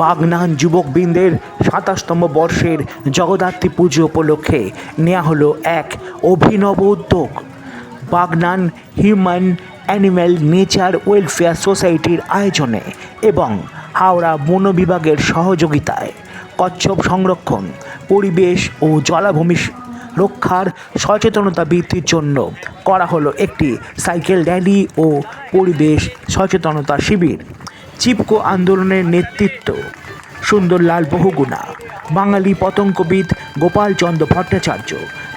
বাগনান যুবকবৃন্দের সাতাশতম বর্ষের জগদ্ধাত্রী পুজো উপলক্ষে নেওয়া হলো এক অভিনব উদ্যোগ। Bagnan human animal nature welfare সোসাইটির আয়োজনে এবং হাওড়া বন বিভাগের সহযোগিতায় কচ্ছপ সংরক্ষণ, পরিবেশ ও জলাভূমি রক্ষার সচেতনতা বৃদ্ধির জন্য করা হলো একটি সাইকেল র্যালি ও পরিবেশ সচেতনতা শিবির। চিপকো আন্দোলনের নেতৃত্ব। সুন্দরলাল বহুগুণা। বাঙালি পতঙ্গবিদ গোপালচন্দ্র ভট্টাচার্য,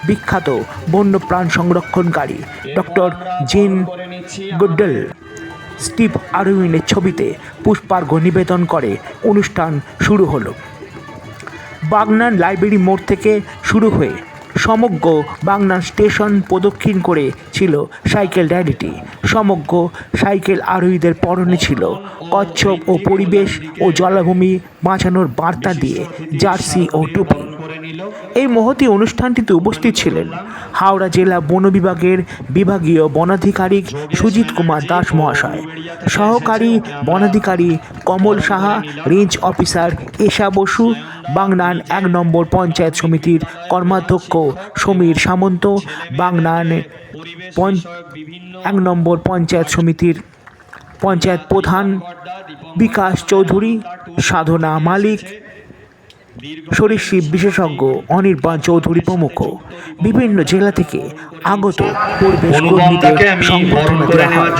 বিখ্যাত বন্যপ্রাণ সংরক্ষণকারী ডক্টর জিন গুডল স্টিভ আরউইনের ছবিতে পুষ্পার্ঘ নিবেদন করে অনুষ্ঠান শুরু হলো। বাগনান লাইব্রেরি মোড় থেকে শুরু হয়ে সমগ্র বাগনান স্টেশন প্রদক্ষিণ করে ছিল সাইকেল র্যালিটি। সমগ্র সাইকেল আরোহীদের পরনে ছিল কচ্ছপ ও পরিবেশ ও জলাভূমি বাঁচানোর বার্তা দিয়ে জার্সি ও টুপি। এই মহতি অনুষ্ঠানটিতে উপস্থিত ছিলেন হাওড়া জেলা বন বিভাগের বিভাগীয় বনাধিকারিক সুজিত কুমার দাস মহাশয়, সহকারী বনাধিকারী কমল সাহা, রেঞ্জ অফিসার এশা বসু, বাংনান এক নম্বর পঞ্চায়েত সমিতির কর্মাধ্যক্ষ সমীর সামন্ত, বাংনান এক নম্বর পঞ্চায়েত সমিতির পঞ্চায়েত প্রধান বিকাশ চৌধুরী সাধনা মালিক সরীসৃপ বিশেষজ্ঞ অনির্বাণ চৌধুরী প্রমুখ বিভিন্ন জেলা থেকে আগত পরিবেশ কর্মীদের সংবর্ধনা দেওয়া হয়।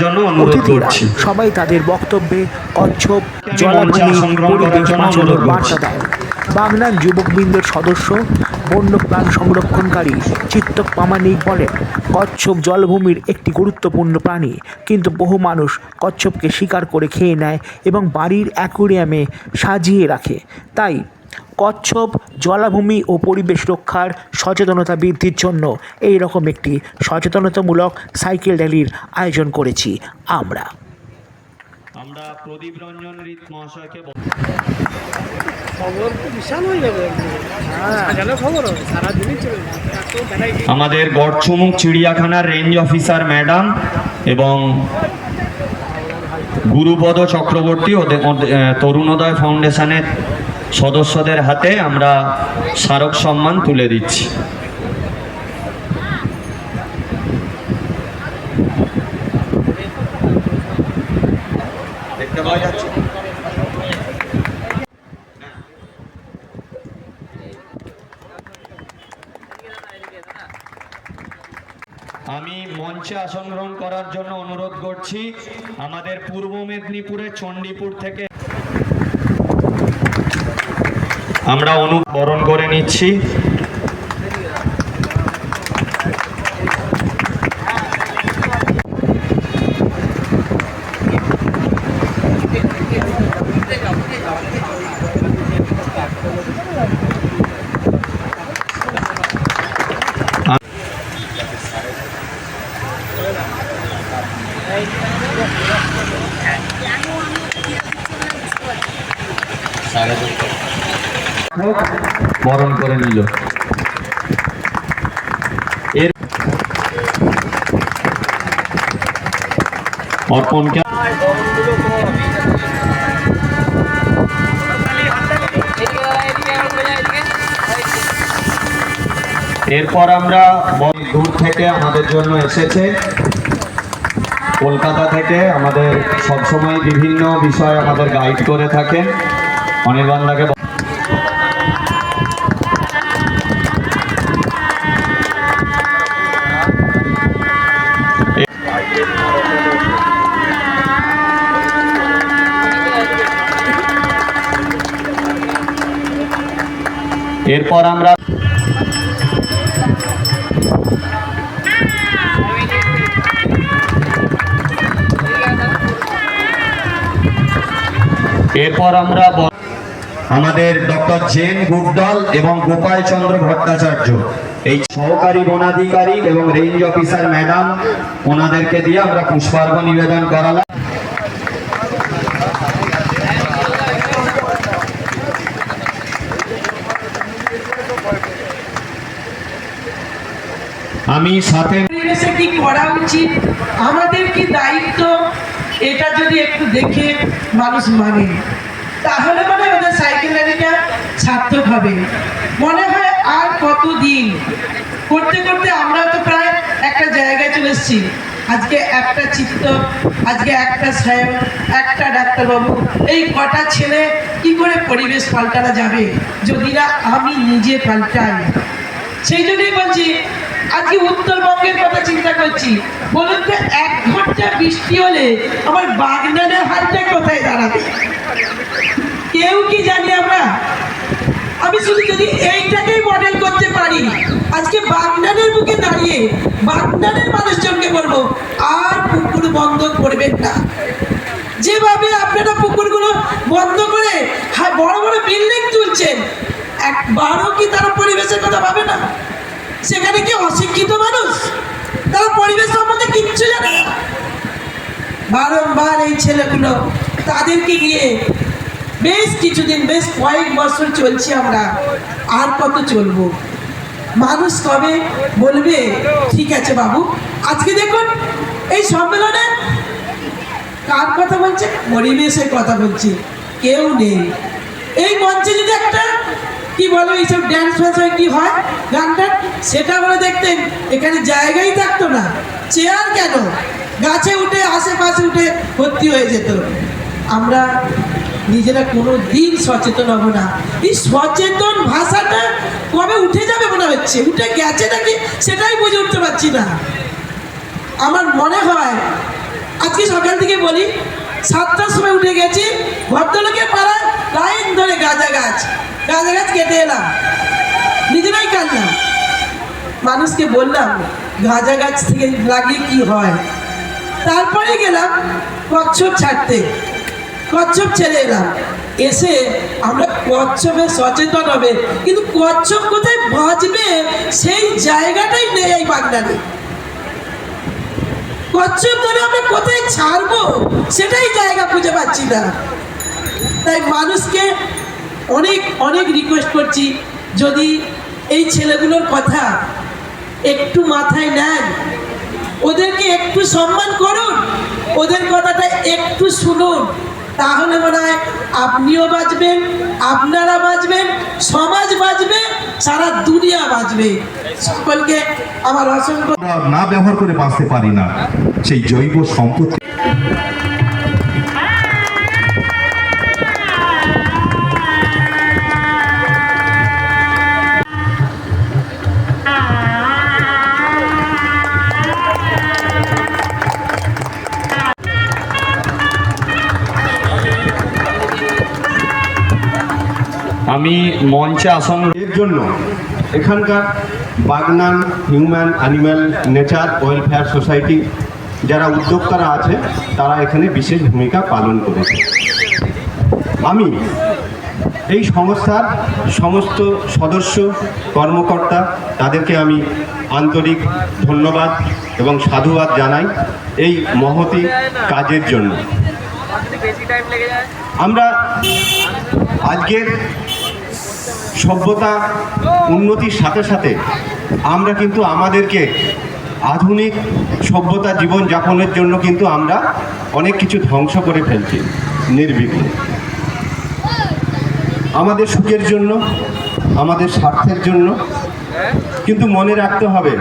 অতিথিরা। সবাই তাদের বক্তব্যে কচ্ছপ জলাভূমি পরিবেশ বাঁচানোর বার্তা দেয় বাংলার যুবকবৃন্দের সদস্য বন্যপ্রাণ সংরক্ষণকারী চিত্তক প্রামাণিক বলেন কচ্ছপ জলভূমির একটি গুরুত্বপূর্ণ প্রাণী কিন্তু বহু মানুষ কচ্ছপকে শিকার করে খেয়ে নেয় এবং বাড়ির অ্যাকুরিয়ামে সাজিয়ে রাখে তাই কচ্ছপ জলাভূমি ও পরিবেশ রক্ষার সচেতনতা বৃদ্ধির জন্য এই রকম একটি সচেতনতামূলক সাইকেল র্যালির আয়োজন করেছি আমরা। আমরা প্রদীপ রঞ্জন রিত মহাশয়কে খবর তো বিশাল হয়ে আমাদের গড়চুমুক চিড়িয়াখানার রেঞ্জ অফিসার ম্যাডাম এবং গুরুপদ চক্রবর্তী তরুণোদয় ফাউন্ডেশনের সদস্যদের হাতে আমরা স্মারক সম্মান তুলে দিচ্ছি। দেখতে পাওয়া যাচ্ছে? আমি মঞ্চে আসন গ্রহণ করার জন্য অনুরোধ করছি। আমাদের পূর্ব মেদিনীপুরের চণ্ডীপুর থেকে আমরা অনুকরণ করে নিচ্ছি। নিল এর এরপর আমরা দূর থেকে আমাদের জন্য এসেছে। কলকাতা থেকে আমাদের সবসময় বিভিন্ন বিষয় আমাদের গাইড করে থাকেন। অনির্বাণদাকে এরপর আমরা এরপর আমরা আমাদের ডক্টর জেন গুডদল এবং গোপাল চন্দ্র ভট্টাচার্য, এই সহকারী বনাধিকারী এবং রেঞ্জ অফিসার ম্যাডাম ওনাদেরকে দিয়ে আমরা পুষ্পার্ঘ নিবেদন করালাম। আমি সাথে কি করা উচিত? আমাদের কি দায়িত্ব? এটা যদি একটু দেখে মানুষ মানে। তাহলে মনে ওদের সাইকেল র্যালিটা সার্থক হবে। মনে হয় আর কতদিন? করতে করতে আমরা তো প্রায় একটা জায়গায় চলে এসেছি। আজকে একটা চিত্ত, আজকে একটা সাহেব একটা ডাক্তারবাবু। এই কটা ছেলে কি করে পরিবেশ পাল্টানো যাবে? যদি না আমি নিজে পাল্টাই। সেই জন্যই বলছি আজকে উত্তরবঙ্গের কথা চিন্তা করছি। বলুন তো, এক ঘণ্টা বৃষ্টি হলে আমার বাগনানের হাতটা কোথায় দাঁড়াবে? কেউ কি জানি আমরা? আমি শুধু যদি এইটাকেই মডেল করতে পারি, আজকে বাগনানের বুকে দাঁড়িয়ে বাগনানের মানুষজনকে বলব, আর পুকুর বন্ধ করবেন না। যেভাবে আপনারা পুকুরগুলো বন্ধ করে বড় বড় বিল্ডিং তুলছেন, একবারও কি তারা পরিবেশের কথা ভাবে না? সেখানে কি অশিক্ষিত মানুষ? তারা পরিবেশ সম্বন্ধে কিচ্ছু জানে না। বারংবার এই ছেলেগুলো তাদেরকে গিয়ে বেশ কিছুদিন, বেশ কয়েক বছর চলছি আমরা, আর কত চলবো? মানুষ কবে বলবে, ঠিক আছে বাবু, আজকে দেখুন এই সম্মেলনে কার কথা বলছে? পরিবেশের কথা বলছে, কেউ নেই। এই মঞ্চে যদি একটা কি বলো, এইসব ড্যান্স ফ্যান্স হয় কি হয়? গান টান সেটা বলে দেখতেন, এখানে জায়গাই থাকতো না। চেয়ার কেন? গাছে উঠে, আশেপাশে উঠে ভর্তি হয়ে যেত। আমরা নিজেরা কোনো দিন সচেতন হব না। এই সচেতন ভাষাটা কবে উঠে যাবে মনে হচ্ছে? উঠে গেছে নাকি? সেটাই বুঝে উঠতে পারছি না। আমার মনে হয়, আজকে সকাল থেকে বলি, সাতটার সময় উঠে গেছি, ভদ্রলোকের পাড়ায় লাইন ধরে গাঁজা গাছ। গাঁজা গাছ কেটে এলাম। নিজেরাই কাটলাম মানুষকে বললাম গাঁজা গাছ থেকে লাগিয়ে কি হয়? তারপরে গেলাম কচ্ছপ ছাড়তে। কচ্ছপ ছেড়ে এলাম। এসে আমরা কচ্ছপে সচেতন হবে। কিন্তু কচ্ছপ কোথায় বাঁচবে সেই জায়গাটাই নেই এই বাগনানে। কচ্ছপ ধরে আমরা কোথায় ছাড়বো, সেটাই জায়গা খুঁজে পাচ্ছি না। তাই মানুষকে অনেক অনেক রিকোয়েস্ট করছি। যদি এই ছেলেগুলোর কথা একটু মাথায় নেন, ওদেরকে একটু সম্মান করুন, ওদের কথাটা একটু শুনুন। তাহলে মনে হয় আপনিও বাঁচবেন, আপনারা বাঁচবেন, সমাজ বাঁচবে, সারা দুনিয়া বাঁচবে। সকলকে আমার অসংখ্য না ব্যবহার করে বাঁচতে পারি না, সেই জৈব সম্পত্তি। আমি মঞ্চে আসন এর জন্য এখানকার Bagnan human animal nature welfare society যারা উদ্যোক্তারা আছে, তারা এখানে বিশেষ ভূমিকা পালন করেছে। আমি এই সংস্থার সমস্ত সদস্য, কর্মকর্তা, তাদেরকে আমি আন্তরিক ধন্যবাদ এবং সাধুবাদ জানাই এই মহতি কাজের জন্য। আমরা আজকের সভ্যতা উন্নতির সাথে সাথে আমরা কিন্তু আমাদেরকে আধুনিক সভ্যতা জীবন যাপনের জন্য কিন্তু আমরা অনেক কিছু ধ্বংস করে ফেলছি, নির্বিঘ্নে। আমাদের সুখের জন্য, আমাদের স্বার্থের জন্য কিন্তু মনে রাখতে হবে,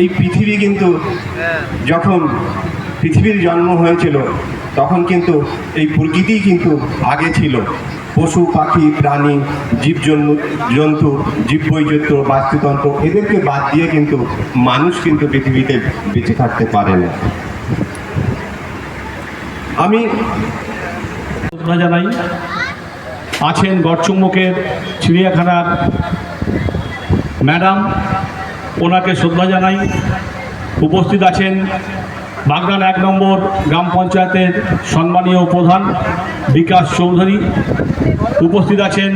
এই পৃথিবী কিন্তু যখন পৃথিবীর জন্ম হয়েছিল, তখন কিন্তু এই প্রকৃতিই কিন্তু আগে ছিল। পশু, পাখি, প্রাণী জীব জন্তু জন্তু জীববৈচিত্র্য, বাস্তুতন্ত্র এদেরকে বাদ দিয়ে কিন্তু মানুষ কিন্তু পৃথিবীতে বেঁচে থাকতে পারে না। আমি জানাই, আছেন গড়চুম্বকের চিড়িয়াখানার ম্যাডাম, ওনাকে শ্রদ্ধা জানাই। উপস্থিত আছেন বাগদান এক নম্বর গ্রাম পঞ্চায়েতের সম্মানীয় প্রধান বিকাশ চৌধুরী উপস্থিত আছেন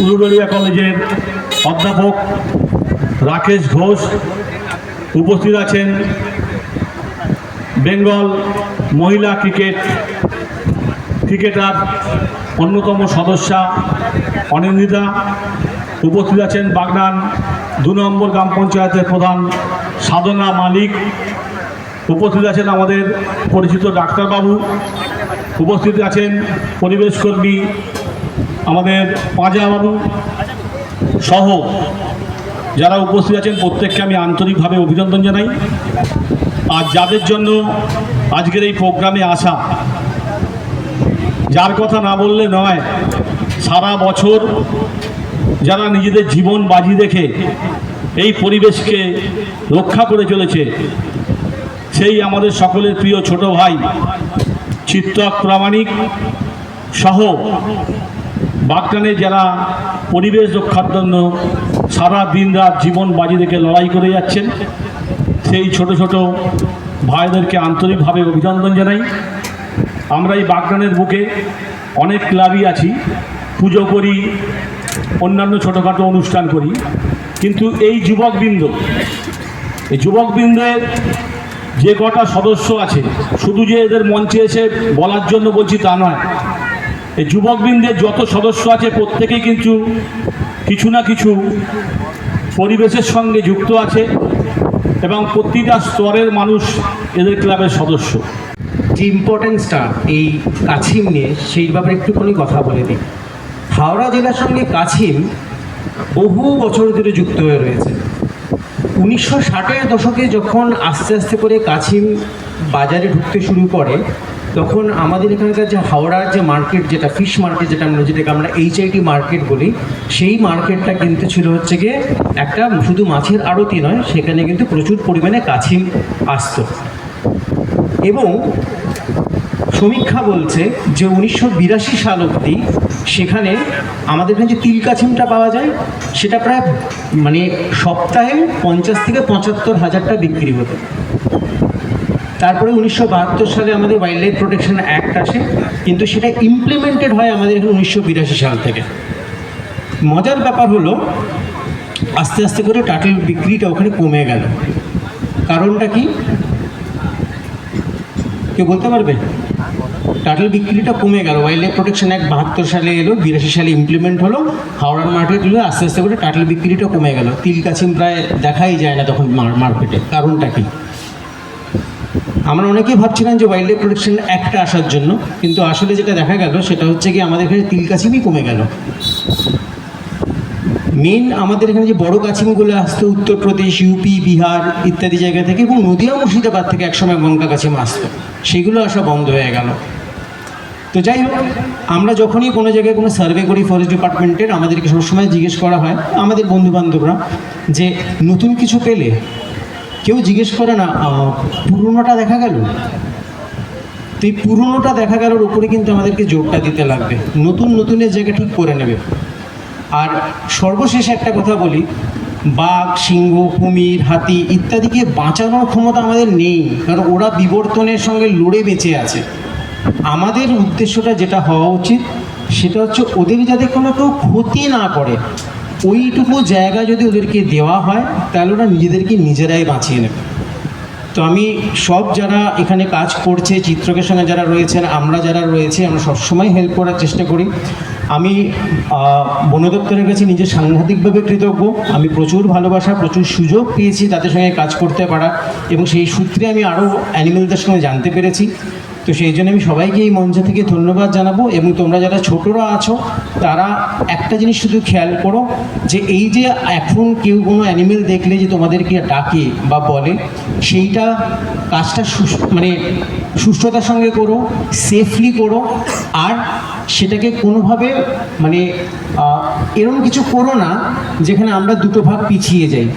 উলুডলিয়া কলেজের অধ্যাপক রাকেশ ঘোষ উপস্থিত আছেন বেঙ্গল মহিলা ক্রিকেট ক্রিকেটার অন্যতম সদস্যা অনিন্দিতা উপস্থিত আছেন বাগনান দু নম্বর গ্রাম পঞ্চায়েতের প্রধান সাধনা মালিক উপস্থিত আছেন আমাদের পরিচিত ডাক্তারবাবু উপস্থিত আছেন পরিবেশ কর্মী আমাদের পাঁজাবাবু সহ যারা উপস্থিত আছেন, প্রত্যেককে আমি আন্তরিকভাবে অভিনন্দন জানাই। আর যাদের জন্য আজকের এই প্রোগ্রামে আসা, যার কথা না বললে নয়, সারা বছর যারা নিজেদের জীবন বাজি রেখে এই পরিবেশকে রক্ষা করে চলেছে, সেই আমাদের সকলের প্রিয় ছোট ভাই চিত্তক প্রামাণিক সহ বাগটানে যারা পরিবেশ রক্ষার জন্য সারা দিন রাত জীবন বাজি রেখে লড়াই করে যাচ্ছেন। সেই ছোট ছোট ভাইদেরকে আন্তরিকভাবে অভিনন্দন জানাই। আমরা এই বাগদানের বুকে অনেক ক্লাবই আছি, পুজো করি, অন্যান্য ছোটোখাটো অনুষ্ঠান করি। কিন্তু এই যুবকবৃন্দ, এই যুবকবৃন্দের যে কটা সদস্য আছে, শুধু যে এদের মঞ্চে এসে বলার জন্য বলছি তা নয়। এই যুবকবৃন্দের যত সদস্য আছে প্রত্যেকেই কিন্তু কিছু না কিছু পরিবেশের সঙ্গে যুক্ত আছে এবং প্রতিটা স্তরের মানুষ এদের ক্লাবের সদস্য। যে ইম্পর্টেন্সটা এই কাছিম নিয়ে, সেই ব্যাপারে একটুখানি কথা বলে দিই। হাওড়া জেলার সঙ্গে কাছিম বহু বছর ধরে যুক্ত হয়ে রয়েছে। উনিশশো ষাটের দশকে যখন আস্তে আস্তে করে কাছিম বাজারে ঢুকতে শুরু করে, তখন আমাদের এখানকার যে হাওড়ার যে মার্কেট যেটা, ফিশ মার্কেট যেটা আমরা যেটাকে আমরা এইচআইটি মার্কেট বলি, সেই মার্কেটটা কিন্তু ছিল হচ্ছে গিয়ে একটা শুধু মাছের আরতি নয়, সেখানে কিন্তু প্রচুর পরিমাণে কাছিম আসতো। এবং সমীক্ষা বলছে যে উনিশশো বিরাশি সাল অবধি সেখানে আমাদের এখানে যে তিল কাছিমটা পাওয়া যায়, সেটা প্রায় মানে সপ্তাহে পঞ্চাশ থেকে পঁচাত্তর হাজারটা বিক্রি হতো। তারপরে উনিশশো বাহাত্তর সালে আমাদের ওয়াইল্ড লাইফ প্রোটেকশন অ্যাক্ট আসে, কিন্তু সেটা ইমপ্লিমেন্টেড হয় আমাদের এখানে উনিশশো বিরাশি সাল থেকে। মজার ব্যাপার হলো, আস্তে আস্তে করে টাটেল বিক্রিটা ওখানে কমে গেল। কারণটা কি? কেউ বলতে পারবে? টাটেল বিক্রিটা কমে গেল। ওয়াইল্ড লাইফ প্রোটেকশন অ্যাক্ট বাহাত্তর সালে এলো, বিরাশি সালে ইমপ্লিমেন্ট হলো, হাওড়ার মার্কেটগুলো আস্তে আস্তে করে টাটেল বিক্রিটা কমে গেল। তিল কাছিম প্রায় দেখাই যায় না তখন মার্কেটে কারণটা কি? আমরা অনেকেই ভাবছিলাম যে ওয়াইল্ড লাইফ প্রোটেকশন অ্যাক্টটা আসার জন্য, কিন্তু আসলে যেটা দেখা গেল, সেটা হচ্ছে কি আমাদের এখানে তিল কাছিমই কমে গেল। মেন আমাদের এখানে যে বড় কাছিমগুলো আসতো উত্তরপ্রদেশ ইউপি বিহার ইত্যাদি জায়গা থেকে এবং নদিয়া, মুর্শিদাবাদ থেকে একসময় গঙ্গা কাছিম আসতো। সেগুলো আসা বন্ধ হয়ে গেল। তো যাই হোক, আমরা যখনই কোনো জায়গায় কোনো সার্ভে করি ফরেস্ট ডিপার্টমেন্টের আমাদেরকে সবসময় জিজ্ঞেস করা হয়, আমাদের বন্ধু বান্ধবরা যে নতুন কিছু পেলে কেউ জিজ্ঞেস করে না পুরনোটা দেখা গেল? তো এই পুরনোটা দেখা গেলোর উপরে কিন্তু আমাদেরকে জোরটা দিতে লাগবে। নতুন নতুনের জায়গা ঠিক করে নেবে। আর সর্বশেষ একটা কথা বলি, বাঘ, সিংহ, কুমির, হাতি ইত্যাদিকে বাঁচানোর ক্ষমতা আমাদের নেই, কারণ ওরা বিবর্তনের সঙ্গে লড়ে বেঁচে আছে। আমাদের উদ্দেশ্যটা যেটা হওয়া উচিত, সেটা হচ্ছে ওদের যাতে কোনো কেউ ক্ষতি না করে। ওইটুকু জায়গা যদি ওদেরকে দেওয়া হয়, তাহলে ওরা নিজেদেরকে নিজেরাই বাঁচিয়ে নেবে। তো আমি সব যারা এখানে কাজ করছে, চিত্রকের সঙ্গে যারা রয়েছেন, আমরা যারা রয়েছে, আমরা সবসময় হেল্প করার চেষ্টা করি। আমি বন দপ্তরের কাছে নিজে সাংঘাতিকভাবে কৃতজ্ঞ। আমি প্রচুর ভালোবাসা, প্রচুর সুযোগ পেয়েছি তাদের সঙ্গে কাজ করতে পারা। এবং সেই সূত্রে আমি আরও অ্যানিমেলদের সঙ্গে জানতে পেরেছি। তো সেই জন্য আমি সবাইকে এই মঞ্চ থেকে ধন্যবাদ জানাব এবং তোমরা যারা ছোটরা আছো, তারা একটা জিনিস শুধু খেয়াল করো যে এই যে এখন কেউ কোনো অ্যানিমেল দেখলে যে তোমাদেরকে ডাকে বা বলে, সেইটা কাজটা মানে সুস্থতার সঙ্গে করো সেফলি করো, আর সেটাকে কোনোভাবে মানে এরকম কিছু করো না যেখানে আমরা দুটো ভাগ পিছিয়ে যাই।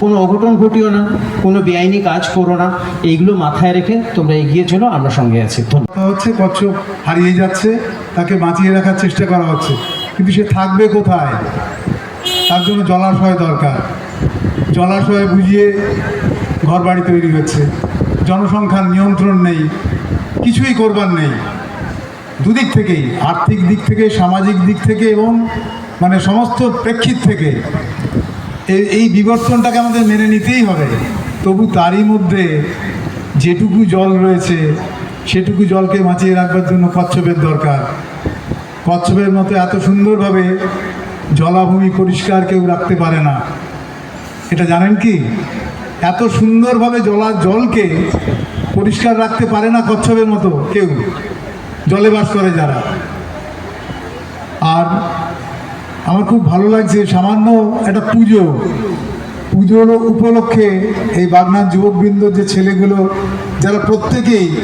কোনো অঘটন ঘটিও না, কোনো বেআইনি কাজ করো না। এইগুলো মাথায় রেখে তোমরা এগিয়ে চলো, আমরা সঙ্গে আছি। ধন্যবাদ। হচ্ছে, কচ্ছপ হারিয়ে যাচ্ছে, তাকে বাঁচিয়ে রাখার চেষ্টা করা হচ্ছে। কিন্তু সে থাকবে কোথায়? তার জন্য জলাশয় দরকার। জলাশয় বুঝিয়ে ঘর বাড়ি তৈরি হচ্ছে। জনসংখ্যার নিয়ন্ত্রণ নেই। কিছুই করবার নেই। দুদিক থেকেই, আর্থিক দিক থেকে, সামাজিক দিক থেকে এবং মানে সমস্ত প্রেক্ষিত থেকে এই বিবর্তনটাকে আমাদের মেনে নিতেই হবে। তবু তারই মধ্যে যেটুকু জল রয়েছে, সেটুকু জলকে বাঁচিয়ে রাখবার জন্য কচ্ছপের দরকার। কচ্ছপের মতো এত সুন্দরভাবে জলাভূমি পরিষ্কার কেউ রাখতে পারে না। এটা জানেন কি? এত সুন্দরভাবে জলা জলকে পরিষ্কার রাখতে পারে না কচ্ছপের মতো কেউ, জলে বাস করে যারা। আর আমার খুব ভালো লাগছে, সামান্য একটা পুজো। পুজোর উপলক্ষে এই বাগনান যুবকবৃন্দ যে ছেলেগুলো, যারা প্রত্যেকেই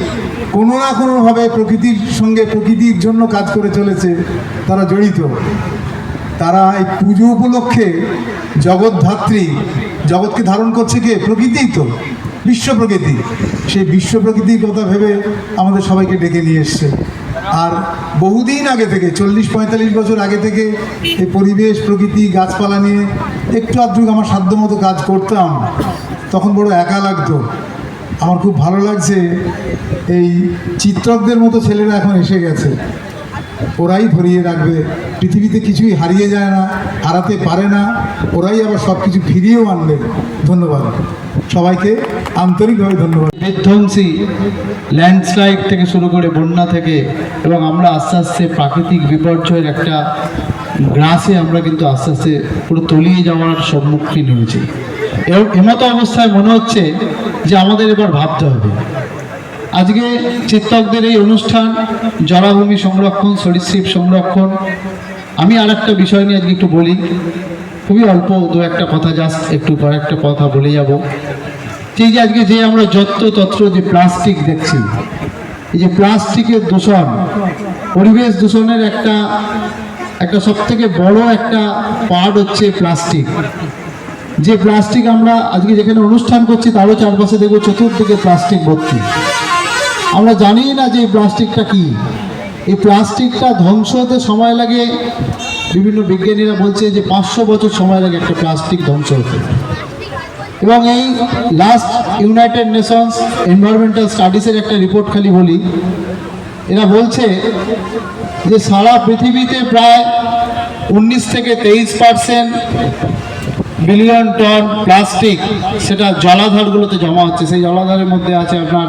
কোনো না কোনোভাবে প্রকৃতির সঙ্গে প্রকৃতির জন্য কাজ করে চলেছে, তারা জড়িত। তারা এই পুজো উপলক্ষে জগৎধাত্রী জগৎকে ধারণ করছে কে? প্রকৃতিই তো, বিশ্ব প্রকৃতি। সেই বিশ্ব প্রকৃতির কথা ভেবে আমাদের সবাইকে ডেকে নিয়ে এসছে। আর বহুদিন আগে থেকে, চল্লিশ, পঁয়তাল্লিশ বছর আগে থেকে এই পরিবেশ, প্রকৃতি, গাছপালা নিয়ে একটু আধটু আমার সাধ্য মতো কাজ করতাম। তখন বড় একা লাগতো। আমার খুব ভালো লাগছে এই চিত্রকদের মতো ছেলেরা এখন এসে গেছে। ওরাই ধরিয়ে রাখবে। পৃথিবীতে কিছুই হারিয়ে যায় না, হারাতে পারে না, ওরাই আবার সব কিছু ফিরিয়েও আনবে। ধন্যবাদ। সবাইকে আন্তরিকভাবে ধন্যবাদ। বিধ্বংসী ল্যান্ডস্লাইড থেকে শুরু করে বন্যা থেকে এবং আমরা আস্তে আস্তে প্রাকৃতিক বিপর্যয়ের একটা গ্রাসে আমরা কিন্তু আস্তে আস্তে পুরো তলিয়ে যাওয়ার সম্মুখীন হয়েছি। এবং এমতো অবস্থায় মনে হচ্ছে যে আমাদের এবার ভাবতে হবে। আজকে চিত্তকদের এই অনুষ্ঠান, জলাভূমি সংরক্ষণ, সরীসৃপ সংরক্ষণ, আমি আর একটা বিষয় নিয়ে আজকে একটু বলি। খুবই অল্প দু একটা কথা, জাস্ট একটু কয়েকটা কথা বলে যাব। এই যে আজকে যে আমরা যত্র তত্র যে প্লাস্টিক দেখছি, এই যে প্লাস্টিকের দূষণ, পরিবেশ দূষণের একটা একটা সব থেকে বড় একটা পার্ট হচ্ছে প্লাস্টিক। যে প্লাস্টিক আমরা আজকে যেখানে অনুষ্ঠান করছি, তারও চারপাশে দেখব চতুর্দিকে প্লাস্টিক ভর্তি। আমরা জানি না যে এই প্লাস্টিকটা কি। এই প্লাস্টিকটা ধ্বংস হতে সময় লাগে। বিভিন্ন বিজ্ঞানীরা বলছে যে পাঁচশো বছর সময় লাগে একটা প্লাস্টিক ধ্বংস হতে। এবং এই লাস্ট ইউনাইটেড নেশনস এনভায়রনমেন্টাল স্টাডিজের একটা রিপোর্ট খালি বলি। এরা বলছে যে সারা পৃথিবীতে প্রায় উনিশ থেকে তেইশ পার্সেন্ট বিলিয়ন টন প্লাস্টিক সেটা জলাধারগুলোতে জমা হচ্ছে। সেই জলাধারের মধ্যে আছে আপনার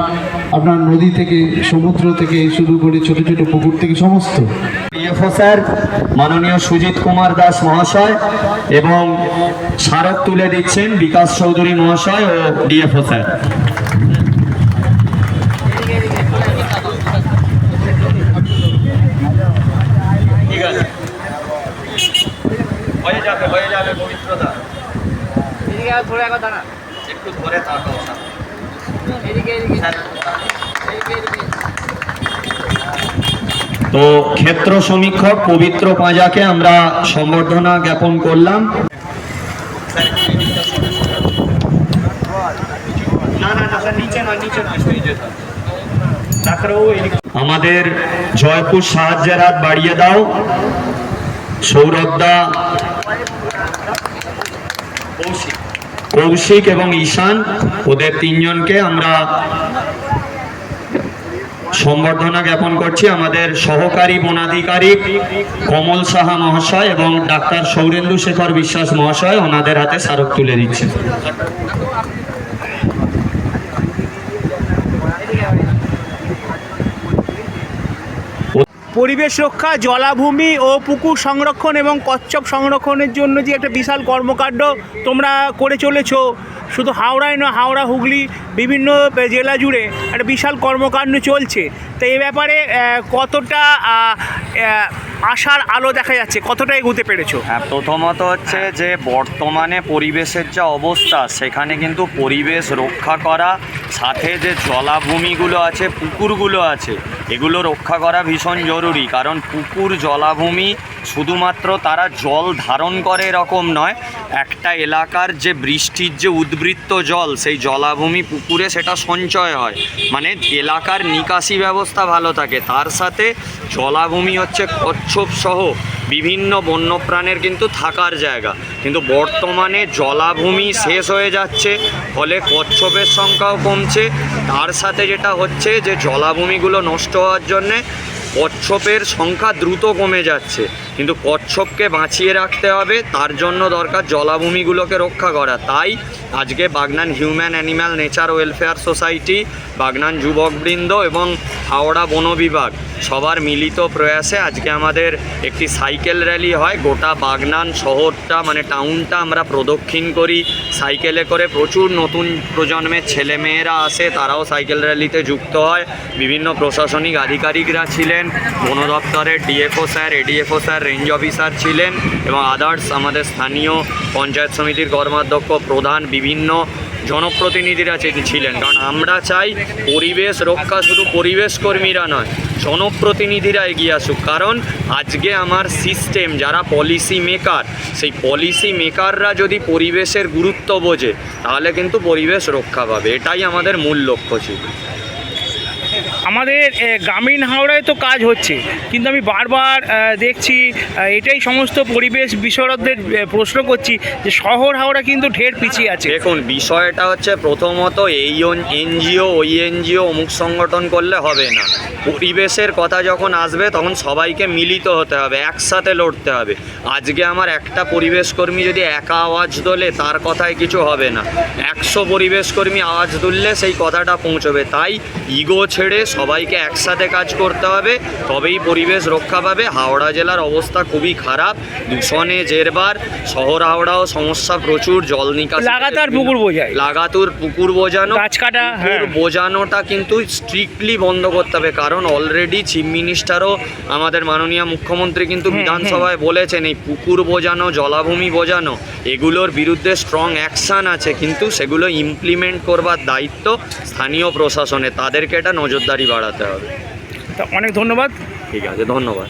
আপনার নদী থেকে, সমুদ্র থেকে শুরু করে ছোট ছোট পুকুর থেকে সমস্ত। ডিএফও স্যার মাননীয় সুজিত কুমার দাস মহাশয় এবং স্মারক তুলে দিচ্ছেন বিকাশ চৌধুরী মহাশয় ও ডিএফও স্যার। ঠিক আছে। হয়ে যাবে হয়ে যাবে পবিত্রতা। এদিকে আর ধরে একবার দাঁড়া একটু ধরে এদিকে এদিকে। এদিকে এদিকে তো ক্ষেত্র সমীক্ষক পবিত্র পাঁজাকে আমরা সম্বর্ধনা জ্ঞাপন করলাম। আমাদের জয়পুর সাহায্যের হাত বাড়িয়ে দাও। সৌরভদা কৌশিক এবং ঈশান ওদের তিনজনকে আমরা সম্বর্ধনা জ্ঞাপন করছি আমাদের সহকারী বনাধিকারিক কমল সাহা মহাশয় এবং ডাক্তার সৌরেন্দু শেখর বিশ্বাস মহাশয়, ওনাদের হাতে স্মারক তুলে দিচ্ছেন পরিবেশ রক্ষা, জলাভূমি ও পুকুর সংরক্ষণ এবং কচ্ছপ সংরক্ষণের জন্য যে একটা বিশাল কর্মকাণ্ড তোমরা করে চলেছ, শুধু হাওড়ায় নয়, হাওড়া, হুগলি, বিভিন্ন জেলা জুড়ে একটা বিশাল কর্মকাণ্ড চলছে। তো এ ব্যাপারে কতটা আশার আলো দেখা যাচ্ছে কতটা এগোতে পেরেছ? হ্যাঁ প্রথমত হচ্ছে যে বর্তমানে পরিবেশের যা অবস্থা সেখানে কিন্তু পরিবেশ রক্ষা করা সাথে যে জলাভূমিগুলো আছে পুকুরগুলো আছে এগুলো রক্ষা করা ভীষণ জরুরি। কারণ পুকুর জলাভূমি শুধুমাত্র তারা জল ধারণ করে এরকম নয় একটা এলাকার যে বৃষ্টির যে উদ্বৃত্ত জল সেই জলাভূমি পুকুরে সেটা সঞ্চয় হয়। মানে এলাকার নিকাশি ব্যবস্থা ভালো থাকে। তার সাথে জলাভূমি হচ্ছে কচ্ছপ সহ বিভিন্ন বন্যপ্রাণের কিন্তু থাকার জায়গা। কিন্তু বর্তমানে জলাভূমি শেষ হয়ে যাচ্ছে, ফলে কচ্ছপের সংখ্যাও কমছে। তার সাথে যেটা হচ্ছে যে জলাভূমিগুলো নষ্ট হওয়ার জন্যে কচ্ছপের সংখ্যা দ্রুত কমে যাচ্ছে। কিন্তু কচ্ছপকে বাঁচিয়ে রাখতে হবে, তার জন্য দরকার জলাভূমিগুলোকে রক্ষা করা। তাই আজকে Bagnan human animal nature welfare society, Bagnan যুবকবৃন্দ এবং হাওড়া বন বিভাগ সবার মিলিত প্রয়াসে আজকে আমাদের একটি সাইকেল র্যালি হয়। গোটা বাগনান শহরটা মানে টাউনটা আমরা প্রদক্ষিণ করি। সাইকেলে করে প্রচুর নতুন প্রজন্মের ছেলেমেয়েরা আসে, তারাও সাইকেল র্যালিতে যুক্ত হয়। বিভিন্ন প্রশাসনিক আধিকারিকরা ছিলেন। বন দপ্তরের DFO sir, ADFO sir, range officer ছিলেন এবং আদার্স আমাদের স্থানীয় পঞ্চায়েত সমিতির কর্মাধ্যক্ষ, প্রধান, বিভিন্ন জনপ্রতিনিধিরা ছিলেন। কারণ আমরা চাই পরিবেশ রক্ষা শুধু পরিবেশ কর্মীরা নয়, জনপ্রতিনিধিরা এগিয়ে আসুক। কারণ আজকে আমার সিস্টেম যারা পলিসি মেকার সেই পলিসি মেকাররা যদি পরিবেশের গুরুত্ব বোঝে, তাহলে কিন্তু পরিবেশ রক্ষা পাবে। এটাই আমাদের মূল লক্ষ্য ছিল। আমাদের গ্রামীণ হাওড়ায় তো কাজ হচ্ছে, কিন্তু আমি বারবার দেখছি এটাই সমস্ত পরিবেশ বিশরদদের প্রশ্ন করছি যে শহর হাওড়া কিন্তু ঢের পিছিয়ে আছে। দেখুন, বিষয়টা হচ্ছে প্রথমত এই এনজিও, ওই এনজিও অমুক সংগঠন করলে হবে না। পরিবেশের কথা যখন আসবে, তখন সবাইকে মিলিত হতে হবে, একসাথে লড়তে হবে। আজকে আমার একটা পরিবেশ কর্মী যদি একা আওয়াজ তোলে, তার কথায় কিছু হবে না। একশো পরিবেশ কর্মী আওয়াজ তুললে সেই কথাটা পৌঁছবে। তাই ইগো ছেড়ে সবাইকে একসাথে কাজ করতে হবে তবেই পরিবেশ রক্ষা পাবে হাওড়া জেলার অবস্থা খুবই খারাপ দূষণে জেরবার শহর হাওড়াও সমস্যা প্রচুর জল নিকাশ লাগাতার পুকুর বোঝায়। লাগাতুর পুকুর বোঝানো গাছ কাটা, হ্যাঁ। পুকুর বোঝানোটা কিন্তু স্ট্রিক্টলি বন্ধ করতে হবে কারণ অলরেডি চিফ মিনিস্টারও আমাদের মাননীয় মুখ্যমন্ত্রী কিন্তু বিধানসভায় বলেছেন এই পুকুর বোঝানো জলাভূমি বোঝানো এগুলোর বিরুদ্ধে স্ট্রং অ্যাকশান আছে কিন্তু সেগুলো ইমপ্লিমেন্ট করবার দায়িত্ব স্থানীয় প্রশাসনে তাদেরকে এটা নজরদারি বাড়াতে হবে। তা অনেক ধন্যবাদ। ঠিক আছে ধন্যবাদ।